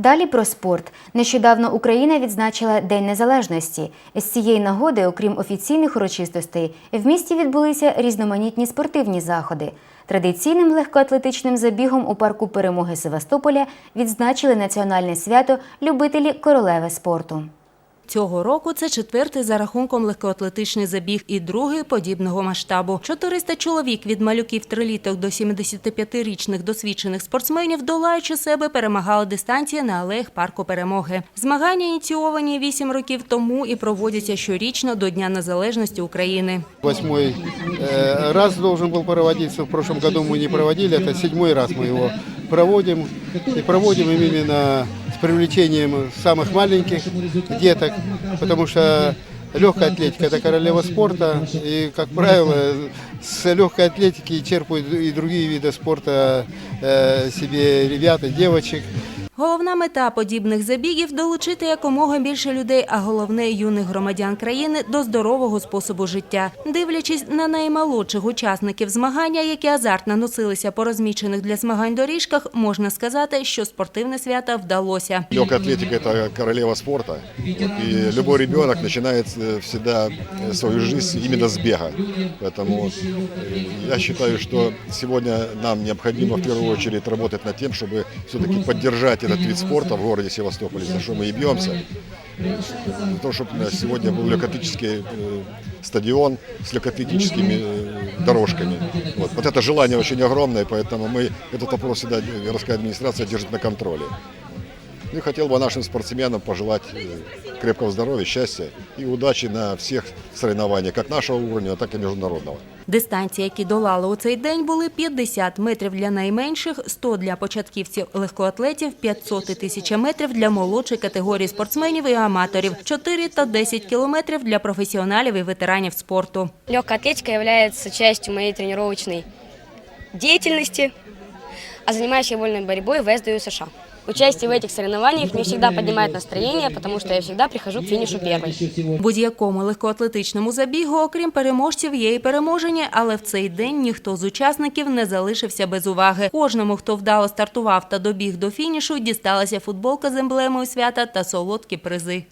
Далі про спорт. Нещодавно Україна відзначила День Незалежності. З цієї нагоди, окрім офіційних урочистостей, в місті відбулися різноманітні спортивні заходи. Традиційним легкоатлетичним забігом у парку перемоги Севастополя відзначили національне свято любителі королеви спорту. Цього року це четвертий за рахунком легкоатлетичний забіг і другий подібного масштабу. 400 чоловік від малюків триліток до 75-річних досвідчених спортсменів, долаючи себе, перемагали дистанції на алеях парку перемоги. Змагання ініційовані 8 років тому і проводяться щорічно до Дня Незалежності України. Восьмой э, раз должен был проводиться. В прошлом году мы не проводили. Это седьмой раз мы его проводим. И проводим именно с привлечением самых маленьких деток, потому что легкая атлетика – это королева спорта. И, как правило, с легкой атлетики черпают и другие виды спорта э, себе ребята, девочек. Головна мета подібних забігів долучити якомога більше людей, а головне юних громадян країни до здорового способу життя. Дивлячись на наймолодших учасників змагання, які азартно носилися по розмічених для змагань доріжках, можна сказати, що спортивне свято вдалося. Легкая атлетика – это королева спорта. И любой ребенок начинает э, всегда э, свою жизнь именно с бега. Поэтому э, я считаю, что сегодня нам необходимо в первую очередь работать над тем, чтобы все-таки поддержать этот вид спорта в городе Севастополе, за что мы и бьемся. Для того, чтобы у нас сегодня был легкоатлетический э, стадион с легкоатлетическими э, дорожками. Вот. вот это желание очень огромное, поэтому мы этот вопрос всегда городская администрация держит на контроле. Ну и хотел бы нашим спортсменам пожелать э, крепкого здоровья, счастья и удачи на всех соревнованиях, как нашего уровня, так и международного. Дистанції, які долали у цей день, були 50 метрів для найменших, 100 для початківців легкоатлетів, 500 і 1000 метрів для молодшої категорії спортсменів і аматорів, 4 та 10 кілометрів для професіоналів і ветеранів спорту. Легкая атлетика является частью моей тренировочной деятельности, а занимаюсь я вольной борьбой в СДУ США. Участие в этих соревнованиях мне всегда поднимает настроение, потому что я всегда прихожу к фінішу первой. Будь-якому легкоатлетичному забігу, окрім переможців, є і переможені, але в цей день ніхто з учасників не залишився без уваги. Кожному, хто вдало стартував та добіг до фінішу, дісталася футболка з емблемою свята та солодкі призи.